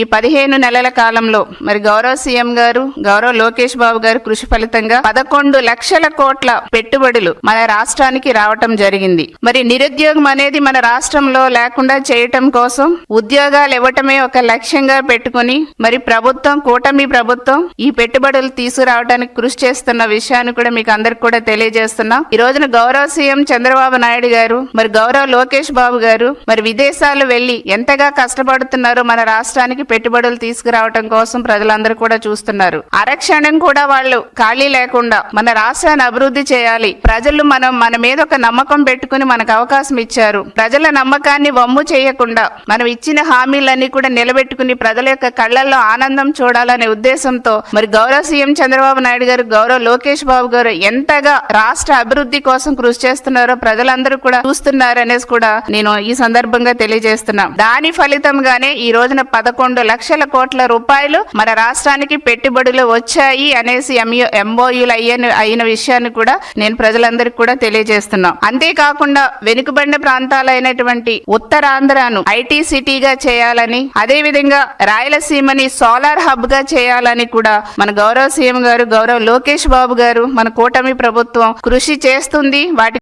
ఈ పదిహేను నెలల కాలంలో మరి గౌరవ సీఎం గారు గౌరవ లోకేష్ బాబు గారు కృషి ఫలితంగా పదకొండు లక్షల కోట్ల పెట్టుబడులు మన రాష్ట్రానికి రావటం జరిగింది. మరి నిరుద్యోగం అనేది మన రాష్ట్రంలో లేకుండా చేయటం కోసం ఉద్యోగాలు ఇవ్వటమే ఒక లక్ష్యంగా పెట్టుకుని మరి ప్రభుత్వం కూటమి ప్రభుత్వం ఈ పెట్టుబడులు తీసుకురావడానికి కృషి చేస్తున్న విషయాన్ని కూడా మీకు అందరికి కూడా తెలియజేస్తున్నాం. ఈ రోజున గౌరవ సీఎం చంద్రబాబు నాయుడు గారు మరి గౌరవ లోకేష్ బాబు గారు మరి విదేశాలు వెళ్ళి ఎంతగా కష్టపడుతున్నారో మన రాష్ట్రానికి పెట్టుబడులు తీసుకురావటం కోసం ప్రజలందరూ కూడా చూస్తున్నారు. అరక్షణం కూడా వాళ్ళు ఖాళీ లేకుండా మన రాష్ట్రాన్ని అభివృద్ధి చేయాలి. ప్రజలు మనం మన మీద ఒక నమ్మకం పెట్టుకుని మనకు అవకాశం ఇచ్చారు. ప్రజల నమ్మకాన్ని వమ్ము చేయకుండా మనం ఇచ్చిన హామీలన్నీ కూడా నిలబెట్టుకుని ప్రజల యొక్క కళ్ళల్లో ఆనందం చూడాలనే ఉద్దేశంతో మరి గౌరవ సీఎం చంద్రబాబు నాయుడు గారు గౌరవ లోకేష్ బాబు గారు ఎంతగా రాష్ట్ర అభివృద్ధి కోసం కృషి చేస్తున్నారో ప్రజలందరూ కూడా చూస్తున్నారు అనేసి కూడా నేను ఈ సందర్భంగా తెలియజేస్తున్నా. దాని ఫలితంగానే ఈ రోజున పదకొండు పదకొండు లక్షల కోట్ల రూపాయలు మన రాష్ట్రానికి పెట్టుబడులు వచ్చాయి అనేసి ఎంఓయూలు అయ్యని అయిన విషయాన్ని కూడా నేను ప్రజలందరికీ కూడా తెలియజేస్తున్నాం. అంతేకాకుండా వెనుకబడిన ప్రాంతాలైనటువంటి ఉత్తరాంధ్రను ఐటీ సిటీగా చేయాలని అదే విధంగా రాయలసీమని సోలార్ హబ్గా చేయాలని కూడా మన గౌరవ సీఎం గారు గౌరవ లోకేష్ బాబు గారు మన కూటమి ప్రభుత్వం కృషి చేస్తుంది. వాటి